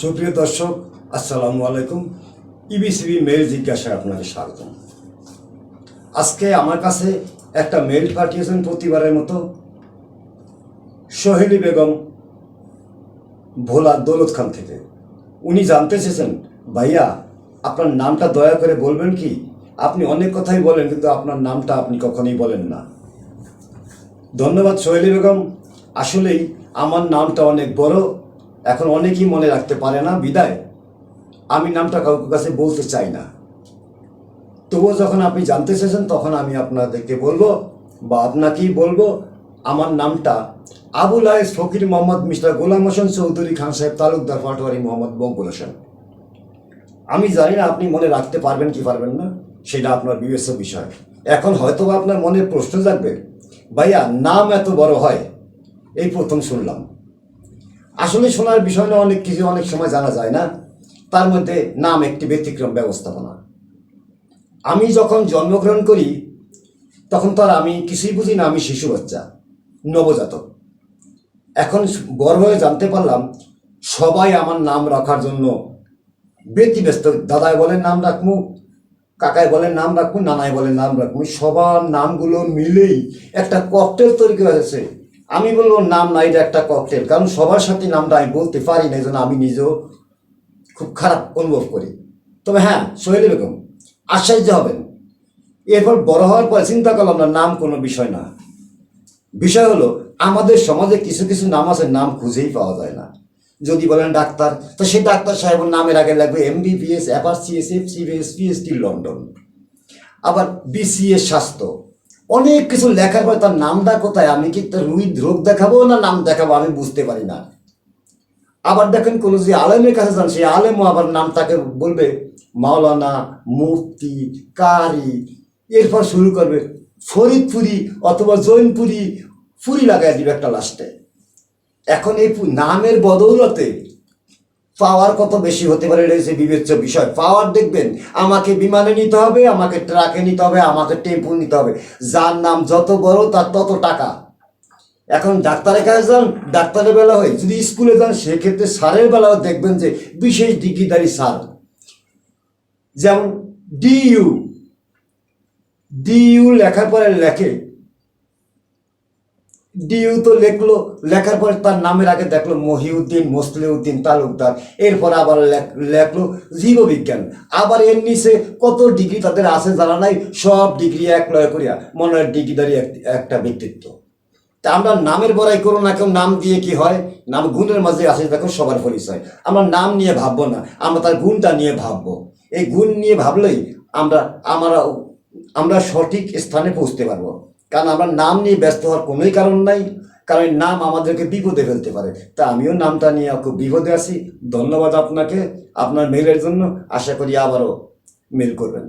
সুপ্রিয় দর্শক, আসসালামু আলাইকুম। ইবিসিবি মেল জিজ্ঞাসায় আপনাকে স্বাগতম। আজকে আমার কাছে একটা মেল পাঠিয়েছেন প্রতিবারের মতো। সোহেলি বেগম ভোলা দৌলত খান থেকে। উনি জানতে চেয়েছেন, ভাইয়া, আপনার নামটা দয়া করে বলবেন কি? আপনি অনেক কথাই বলেন, কিন্তু আপনার নামটা আপনি কখনোই বলেন না। ধন্যবাদ সোহেলি বেগম। আসলেই আমার নামটা অনেক বড়। এখন অনেকেই মনে রাখতে পারে না, বিদায়। আমি নামটা কাউকে কাছে বলতে চাই না। তবুও যখন আপনি জানতে চেয়েছেন, তখন আমি আপনাদেরকে বলব বা আপনাকেই বলব, আমার নামটা আবুল আয়েস ফকির মোহাম্মদ মিস্টার গোলাম হোসেন চৌধুরী খান সাহেব, তালুকদার পাটোয়ারি মোহাম্মদ বঙ্কুল হোসেন। আমি জানি না আপনি মনে রাখতে পারবেন কি পারবেন না, সেটা আপনার বিবেচ্য বিষয়। এখন হয়তো আপনার মনে প্রশ্ন জাগবে, ভাইয়া, নাম এত বড় হয়? এই প্রথম শুনলাম। আসলে শোনার বিষয় নিয়ে অনেক কিছু অনেক সময় জানা যায় না। তার মধ্যে নাম একটি ব্যতিক্রম ব্যবস্থাপনা। আমি যখন জন্মগ্রহণ করি, তখন তো আর আমি কিছুই বুঝি না, আমি শিশু বাচ্চা, নবজাতক। এখন বড় হয়ে জানতে পারলাম, সবাই আমার নাম রাখার জন্য ব্যতিব্যস্ত। দাদায় বলেন, নাম রাখমু, কাকাই বলেন, নাম রাখব নানায় বলেন, নাম রাখব সবার নামগুলো মিলেই একটা ককটেল তৈরি করেছে আমি বলব নাম না, এটা একটা ককটেল কারণ সবার সাথে নামটা আমি বলতে পারি না এই জন্য আমি নিজেও খুব খারাপ অনুভব করি। তবে হ্যাঁ সোহেল বেগম, আশ্চর্য হবেন। এরপর বড় হওয়ার পর চিন্তা করলাম না, নাম কোনো বিষয় না। বিষয় হলো, আমাদের সমাজে কিছু কিছু নাম আছে, নাম খুঁজেই পাওয়া যায় না। যদি বলেন ডাক্তার, তো সেই ডাক্তার সাহেবের নামের আগে লাগবে M MBBS FR CSF CBS PST London আবার বিসিএস স্বাস্থ্য। অনেক কিছু লেখার পর তার নামটা কোথায়? আমি কি তার রুই রোগ দেখাবো না নাম দেখাবো? আমি বুঝতে পারি না। আবার দেখেন কোনো যে আলেমের কাছে যান, সেই আলেমও আবার নাম তাকে বলবে, মাওলানা, মুফতি, কারি, এরপর শুরু করবে, ফরিদপুরি অথবা জৈনপুরি ফুরি লাগাই দিবে একটা লাস্টে। এখন এই নামের বদৌলতে পাওয়ার কত বেশি হতে পারে, এটা হচ্ছে বিবেচ্য বিষয়। পাওয়ার দেখবেন, আমাকে বিমানে নিতে হবে, আমাকে ট্রাকে নিতে হবে, আমাকে টেম্পু নিতে হবে। যার নাম যত বড়, তার তত টাকা। এখন ডাক্তারের কাছে যান, ডাক্তারের বেলা হয়। যদি স্কুলে যান, সেক্ষেত্রে স্যারের বেলাও দেখবেন যে বিশেষ ডিগ্রিধারী সার যেমন ডিইউ ডিইউ লেখার পরে লেখে ডিইউ তো লেখলো, লেখার পরে তার নামের আগে দেখল মহিউদ্দিন মোসলিউদ্দিন তালুকদার। এরপর আবার লেখ- লেখলো জীববিজ্ঞান। আবার এর নিচে কত ডিগ্রি তাদের আছে জানা নাই, সব ডিগ্রি এক লয় করিয়া মনে হয় ডিগ্রিদারি একটা ব্যক্তিত্ব। তা আমরা নামের বড়াই করো না কেউ, নাম দিয়ে কি হয়? নাম গুণের মাঝে আসে দেখো সবার পরিচয়। আমরা নাম নিয়ে ভাববো না, আমরা তার গুণটা নিয়ে ভাববো। এই গুণ নিয়ে ভাবলেই আমরা আমরা আমরা সঠিক স্থানে পৌঁছতে পারব। কারণ আমরা নাম নিয়ে ব্যস্ত হওয়ার কোনোই কারণ নাই। কারণ নাম আমাদেরকে বিপদে ফেলতে পারে। তা আমিও নামটা নিয়ে খুব বিপদে আছি। ধন্যবাদ আপনাকে। আপনার মেলের জন্য আশা করি আবারও মেল করবেন।